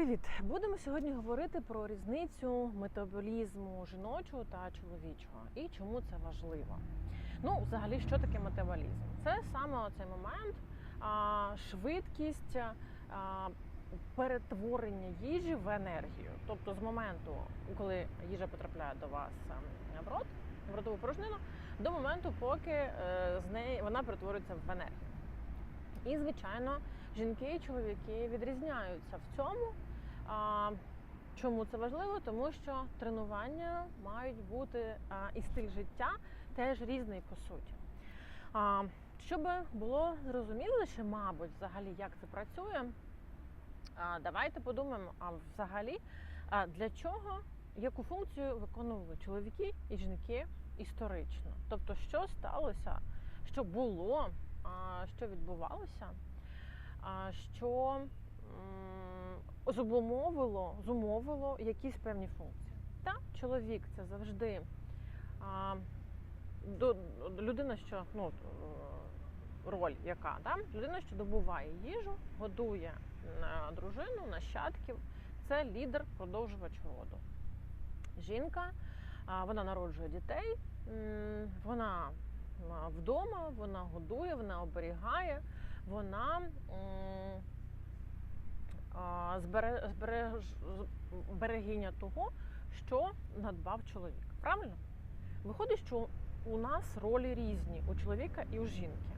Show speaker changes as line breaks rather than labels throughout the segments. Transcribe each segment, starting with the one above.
Привіт! Будемо сьогодні говорити про різницю метаболізму жіночого та чоловічого і чому це важливо. Ну, взагалі, що таке метаболізм? Це саме цей момент, швидкість перетворення їжі в енергію. Тобто з моменту, коли їжа потрапляє до вас в рот, в ротову порожнину, до моменту, поки е, з неї вона перетворюється в енергію. І, звичайно, жінки і чоловіки відрізняються в цьому. А, чому це важливо? Тому що тренування мають бути а, і стиль життя теж різний по суті. А, щоб було зрозуміліше, мабуть, взагалі, як це працює, а, давайте подумаємо, а взагалі, а, для чого, яку функцію виконували чоловіки і жінки історично? Тобто, що сталося, що було, а, що відбувалося, а, що м, зумовило, зумовило якісь певні функції. Та чоловік це завжди а, до, людина, що ну, е, роль яка, да? людина, що добуває їжу, годує е, дружину, нащадків, це лідер продовжувач роду. Жінка, вона народжує дітей, вона вдома, вона годує, вона оберігає, вона м, а, збере, збереж, берегиня того, що надбав чоловік. Правильно? Виходить, що у нас ролі різні у чоловіка і у жінки.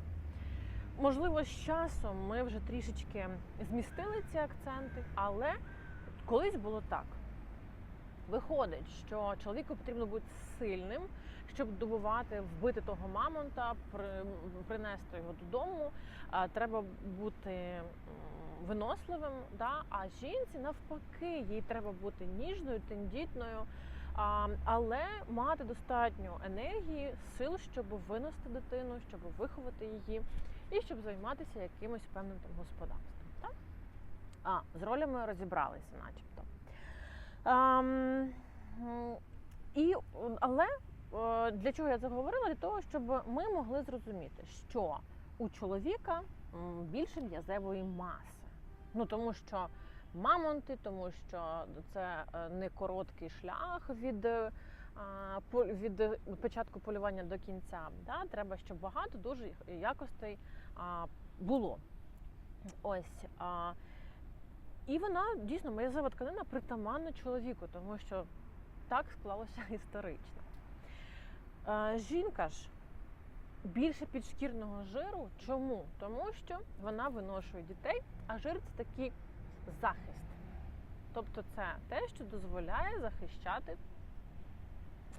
Можливо, з часом ми вже трішечки змістили ці акценти, але колись було так. Виходить, що чоловіку потрібно бути сильним, щоб добувати, вбити того мамонта, при- принести його додому. Треба бути виносливим. Да? А жінці навпаки, їй треба бути ніжною, тендітною, а, але мати достатньо енергії, сил, щоб винести дитину, щоб виховати її і щоб займатися якимось певним там господарством. Так? А, з ролями розібралися, начебто. М, і, але е, для чого я це говорила? Для того, щоб ми могли зрозуміти, що у чоловіка більше м'язевої маси. Ну тому що мамонти, тому що це е, не короткий шлях від, е, від початку полювання до кінця. Да? Треба, щоб багато дуже якостей було. Ось. І вона дійсно м'язова тканина притаманна чоловіку, тому що так склалося історично. Е, Жінка ж більше підшкірного жиру. Чому? Тому що вона виношує дітей, а жир це такий захист. Тобто це те, що дозволяє захищати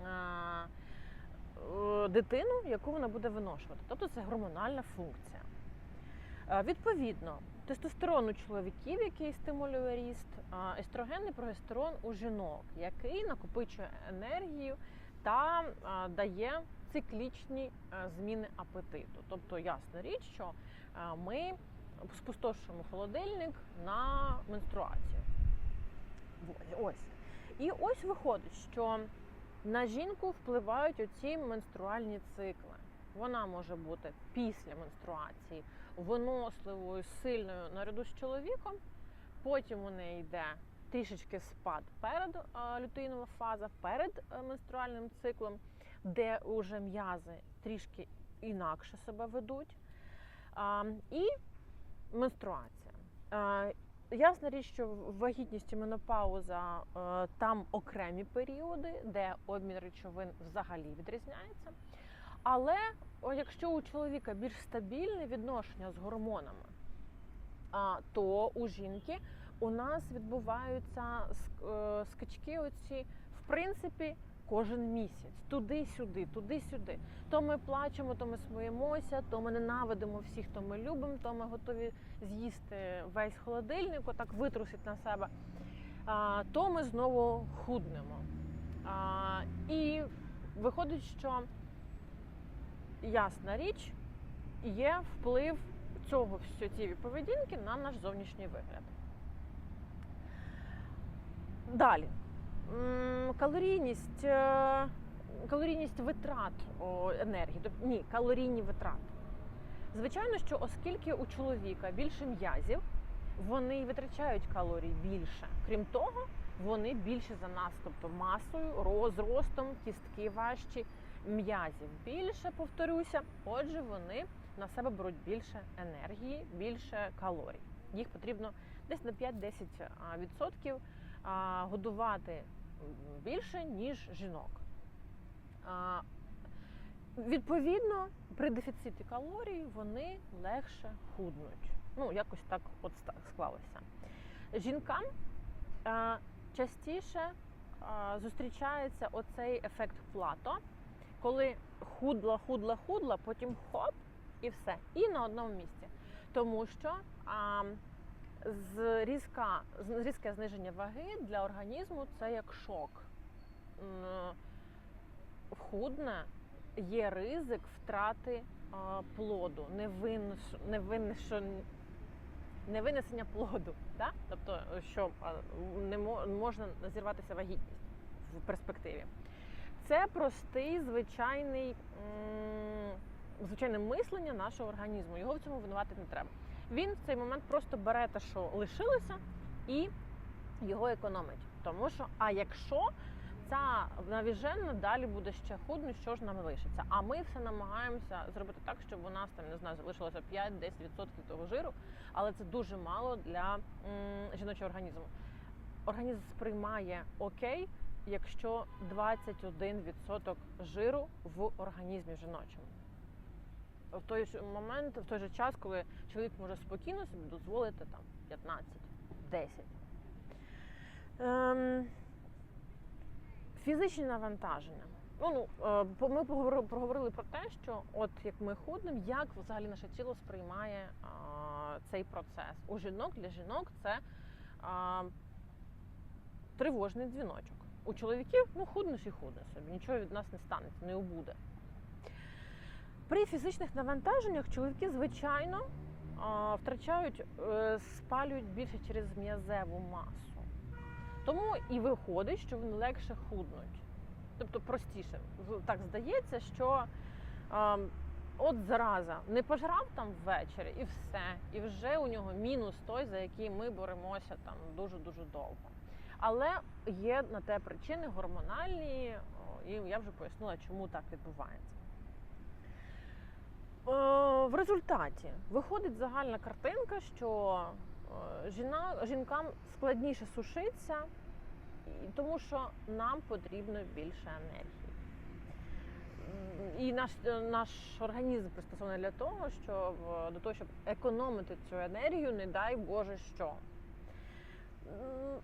е, дитину, яку вона буде виношувати. Тобто це гормональна функція. Е, Відповідно, тестостерон у чоловіків, який стимулює ріст, естроген і прогестерон у жінок, який накопичує енергію та дає циклічні е, зміни апетиту. Тобто, ясна річ, що е, ми спустошуємо холодильник на менструацію. Ось-. І ось виходить, що на жінку впливають оці менструальні цикли. Вона може бути після менструації виносливою, сильною наряду з чоловіком. Потім у неї йде трішечки спад перед е, лютеїнова фаза, перед менструальним циклом, де вже м'язи трішки інакше себе ведуть. А, І менструація. Е, Ясна річ, що вагітність і менопауза е, там окремі періоди, де обмін речовин взагалі відрізняється. Але якщо у чоловіка більш стабільне відношення з гормонами, а, то у жінки у нас відбуваються е, скачки оці, в принципі, кожен місяць. Туди-сюди, туди-сюди. То ми плачемо, то ми сміємося, то ми ненавидимо всіх, хто ми любимо, то ми готові з'їсти весь холодильник, отак витрусити на себе. А, то ми знову худнемо. А, і виходить, що ясна річ, є вплив цього цієї поведінки на наш зовнішній вигляд. Далі. Калорійність, е, калорійність витрат енергії. Тобто, ні, калорійні витрати. Звичайно, що оскільки у чоловіка більше м'язів, вони витрачають калорій більше. Крім того, вони більше за нас, тобто масою, розростом, кістки важчі, м'язів більше, повторюся. Отже, вони на себе беруть більше енергії, більше калорій. Їх потрібно десь на 5-10% годувати більше, ніж жінок. А, Відповідно, при дефіциті калорій вони легше худнуть. Ну, якось так от склалося. Жінкам а, частіше а, зустрічається оцей ефект плато, коли худла, худла, худла, потім хоп, і все. І на одному місці. Тому що а, з різка, різке зниження ваги для організму це як шок. Худне є ризик втрати плоду, невинесення плоду. Да? Тобто, що не можна зірватися вагітність в перспективі. Це простий звичайний, звичайне мислення нашого організму. Його в цьому винувати не треба. Він в цей момент просто бере те, що лишилося, і його економить. Тому що, а якщо ця навіжена далі буде ще худнути, що ж нам лишиться? А ми все намагаємося зробити так, щоб у нас там не знаю, залишилося 5-10% того жиру, але це дуже мало для м, жіночого організму. Організм сприймає окей, якщо 21% жиру в організмі жіночому. В той ж момент, в той же час, коли чоловік може спокійно собі дозволити там 15-10. Ем, фізичні навантаження. Ну, ну, е, ми проговорили про те, що от як ми худнемо, як взагалі наше тіло сприймає а, цей процес. У жінок для жінок це а, тривожний дзвіночок. У чоловіків ну худнеш і худнеш собі, нічого від нас не станеться, не убуде. При фізичних навантаженнях чоловіки, звичайно, втрачають, е, спалюють більше через м'язеву масу. Тому і виходить, що вони легше худнуть. Тобто простіше. Так здається, що от зараза не пожрав там ввечері і все. І вже у нього мінус той, за який ми боремося там дуже-дуже довго. Але є на те причини гормональні, і я вже пояснила, чому так відбувається. Е, В результаті виходить загальна картинка, що е, жіна, жінкам складніше сушитися, тому що нам потрібно більше енергії. І наш, е, наш організм пристосований для того, щоб до того, щоб економити цю енергію, не дай Боже що.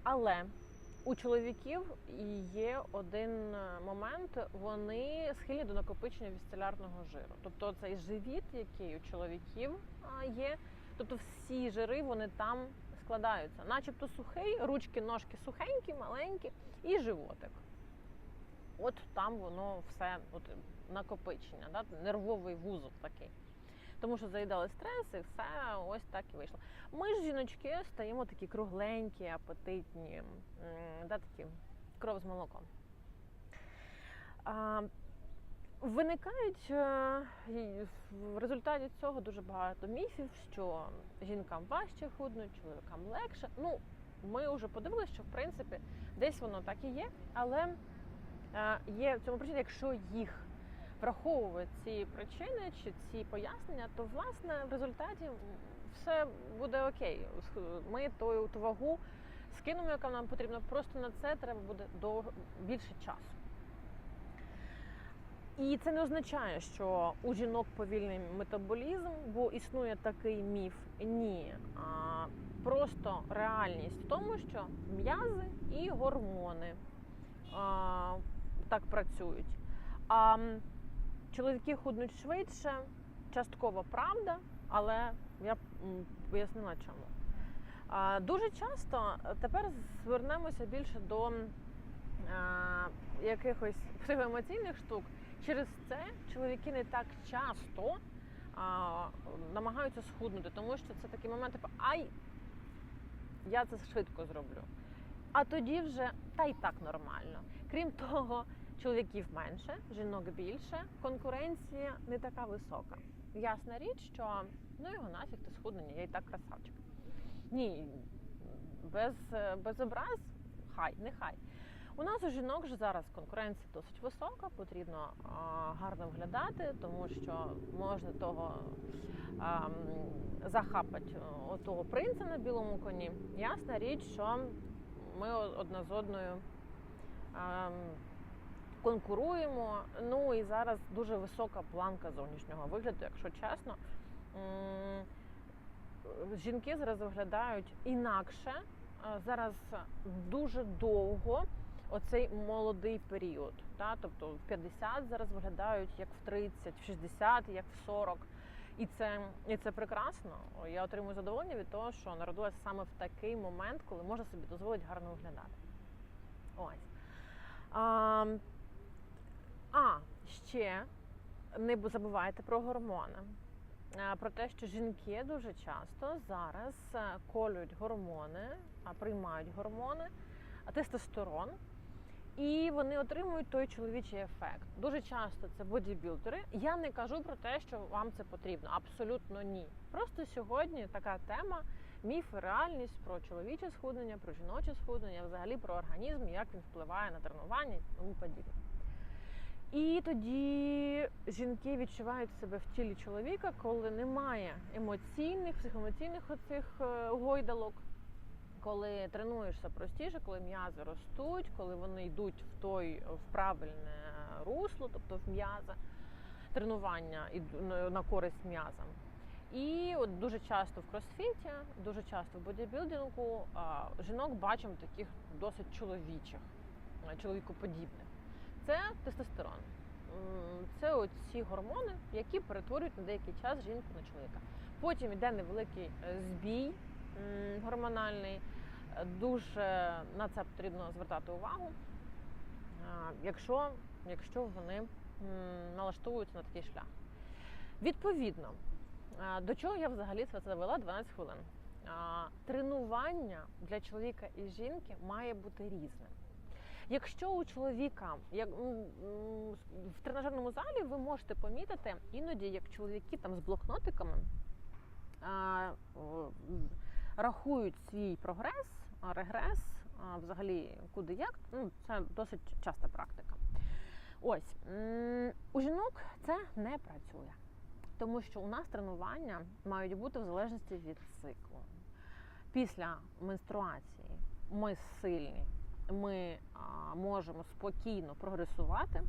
Але у чоловіків є один е, момент, вони схильні до накопичення вісцелярного жиру. Тобто цей живіт, який у чоловіків є, тобто всі жири вони там складаються, начебто сухий, ручки, ножки сухенькі, маленькі, і животик. От там воно все от, накопичення, да? нервовий вузол такий. Тому що заїдали стрес і все ось так і вийшло. Ми ж жіночки стаємо такі кругленькі, апетитні, да, такі кров з молоком. А, виникають е, в результаті цього дуже багато міфів, що жінкам важче худнуть, чоловікам легше. Ну, ми вже подивилися, що в принципі десь воно так і є, але е, є в цьому причина, якщо їх враховувати ці причини чи ці пояснення, то власне в результаті все буде окей. Ми ту, ту вагу скинемо, яка нам потрібна. Просто на це треба буде довго більше часу. І це не означає, що у жінок повільний метаболізм, бо існує такий міф. Ні. А, просто реальність в тому, що м'язи і гормони а, так працюють. А чоловіки худнуть швидше, частково правда, але я пояснила чому. Дуже часто тепер звернемося більше до якихось психоемоційних штук. Через це чоловіки не так часто а, намагаються схуднути, тому що це такі моменти, типу, ай, я це швидко зроблю. А тоді вже та й так нормально. Крім того, чоловіків менше, жінок більше, конкуренція не така висока. Ясна річ, що ну його нафіг ти схуднення, я і так красавчик. Ні, без, е, без образ, хай, нехай. У нас у жінок ж зараз конкуренція досить висока, потрібно а, гарно виглядати, тому що можна того а, захапати о, того принца на білому коні. Ясна річ, що ми одна з одною а, м, конкуруємо. Ну і зараз дуже висока планка зовнішнього вигляду, якщо чесно. Жінки зараз виглядають інакше. Зараз дуже довго оцей молодий період. Та? Тобто в 50 зараз виглядають як в 30, в 60, як в 40. І це, і це прекрасно. Я отримую задоволення від того, що народилася саме в такий момент, коли можна собі дозволити гарно виглядати. Ось. А, а ще не забувайте про гормони. Про те, що жінки дуже часто зараз е, колюють гормони, а приймають гормони, а тестостерон, і вони отримують той чоловічий ефект. Дуже часто це бодібілдери. Я не кажу про те, що вам це потрібно. Абсолютно ні. Просто сьогодні така тема міф і реальність про чоловіче схуднення, про жіноче схуднення, взагалі про організм, як він впливає на тренування і тому подібне. І тоді жінки відчувають себе в тілі чоловіка, коли немає емоційних, психоемоційних оцих е, гойдалок, коли тренуєшся простіше, коли м'язи ростуть, коли вони йдуть в той в правильне русло, тобто в м'яза тренування на користь м'язам. І от дуже часто в кросфіті, дуже часто в бодібілдингу жінок бачимо таких досить чоловічих, чоловікоподібних. Це тестостерон. Це оці гормони, які перетворюють на деякий час жінку на чоловіка. Потім йде невеликий е, збій гормональний. Е, Дуже на це потрібно звертати увагу, якщо, якщо вони налаштовуються на такий шлях. Відповідно, до чого я взагалі це завела 12 хвилин. Тренування для чоловіка і жінки має бути різним. Якщо у чоловіка як в тренажерному залі ви можете помітити іноді, як чоловіки там з блокнотиками а, рахують свій прогрес, регрес, а, взагалі куди як, ну це досить часта практика. Ось у жінок це не працює, тому що у нас тренування мають бути в залежності від циклу. Після менструації ми сильні, ми можемо спокійно прогресувати.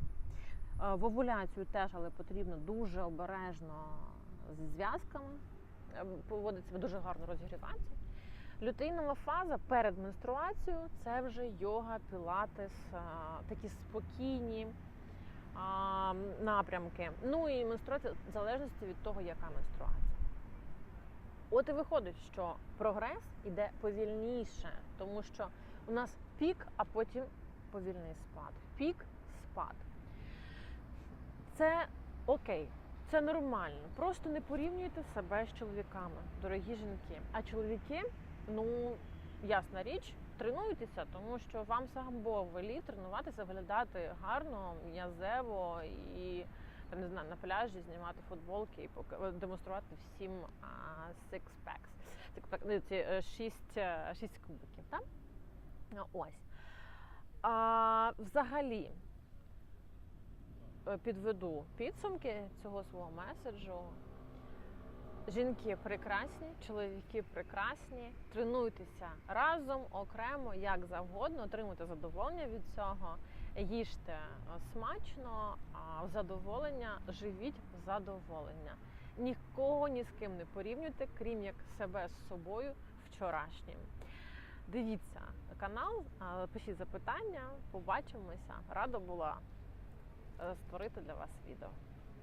В овуляцію теж, але потрібно дуже обережно з зв'язками е, поводити себе дуже гарно розігріватися. Лютеїнова фаза перед менструацією це вже йога, пілатес, такі спокійні напрямки. Ну і менструація в залежності від того, яка менструація. От і виходить, що прогрес іде повільніше, тому що у нас пік, а потім повільний спад. Пік, спад. Це окей, це нормально. Просто не порівнюйте себе з чоловіками, дорогі жінки. А чоловіки, ну ясна річ, тренуйтеся, тому що вам самбо велі тренуватися, виглядати гарно, м'язево і я не знаю, на пляжі знімати футболки і пока- демонструвати всім pack, ну, е, шість, е, шість кубиків. Так? Ну, Ось. А, взагалі е, підведу підсумки цього свого меседжу. Жінки прекрасні, чоловіки прекрасні. Тренуйтеся разом, окремо, як завгодно, отримуйте задоволення від цього. Їжте е, смачно, а в задоволення живіть в задоволення. Нікого ні з ким не порівнюйте, крім як себе з собою вчорашнім. Дивіться канал, пишіть запитання, побачимося. Рада була е, створити для вас відео.